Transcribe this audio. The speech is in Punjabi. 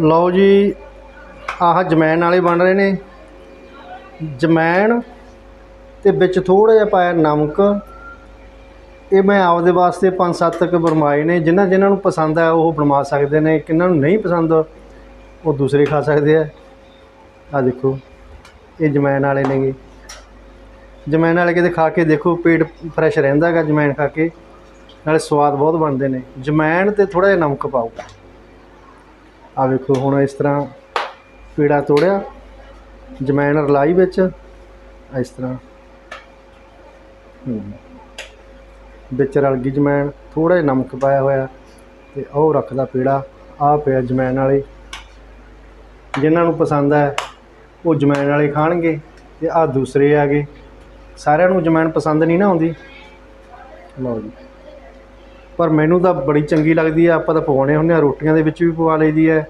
ਲਓ ਜੀ, ਆਹ ਜਮੈਣ ਵਾਲੇ ਬਣ ਰਹੇ ਨੇ। ਜਮੈਣ ਤੇ ਵਿੱਚ ਥੋੜਾ ਜਿਹਾ ਪਾਇਆ ਨਮਕ। ਇਹ ਮੈਂ ਆਪਦੇ ਵਾਸਤੇ ਪੰਜ ਸੱਤ ਤੱਕ ਬਣਵਾਏ ਨੇ। ਜਿਨ੍ਹਾਂ ਜਿਨ੍ਹਾਂ ਨੂੰ ਪਸੰਦ ਆ, ਉਹ ਬਣਵਾ ਸਕਦੇ ਨੇ। ਕਿਹਨਾਂ ਨੂੰ ਨਹੀਂ ਪਸੰਦ, ਉਹ ਦੂਸਰੇ ਖਾ ਸਕਦੇ ਆ। ਆ ਦੇਖੋ, ਇਹ ਜਮੈਣ ਵਾਲੇ ਨੇਗੇ। ਜਮੈਨ ਵਾਲੇ ਕਿਤੇ ਖਾ ਕੇ ਦੇਖੋ, ਪੇਟ ਫਰੈਸ਼ ਰਹਿੰਦਾ ਹੈਗਾ ਜਮੈਣ ਖਾ ਕੇ। ਨਾਲੇ ਸਵਾਦ ਬਹੁਤ ਬਣਦੇ ਨੇ। ਜਮੈਨ ਤੇ ਥੋੜਾ ਜਿਹਾ ਨਮਕ ਪਾਓ। ਆ ਵੇਖੋ ਹੁਣ ਇਸ ਤਰ੍ਹਾਂ ਪੀੜਾ ਤੋੜਿਆ, ਜਮੈਣ ਰਲਾਈ ਵਿੱਚ ਇਸ ਤਰ੍ਹਾਂ। ਵਿੱਚ ਰਲ ਗਈ ਜਮੈਣ ਥੋੜਾ ਜਿਹਾ ਨਮਕ ਪਾਇਆ ਹੋਇਆ ਤੇ ਉਹ ਰੱਖਦਾ ਪੀੜਾ, ਆ ਪਿਆ ਜਮੈਣ ਵਾਲੇ। ਜਿਨ੍ਹਾਂ ਨੂੰ ਪਸੰਦ ਹੈ, ਉਹ ਜਮੈਣ ਵਾਲੇ ਖਾਣਗੇ ਤੇ ਆ ਦੂਸਰੇ ਆ ਗਏ। ਸਾਰਿਆਂ ਨੂੰ ਜਮੈਣ ਪਸੰਦ ਨਹੀਂ ਨਾ ਆਉਂਦੀ। ਲਓ ਜੀ। ਪਰ ਮੈਨੂੰ ਤਾਂ ਬੜੀ ਚੰਗੀ ਲੱਗਦੀ ਆ, ਆਪਾਂ ਤਾਂ ਪਵਾਉਣੇ ਹੁੰਦੇ ਹਾਂ ਰੋਟੀਆਂ ਦੇ ਵਿੱਚ ਵੀ ਪਵਾ ਲਈਦੀ ਹੈ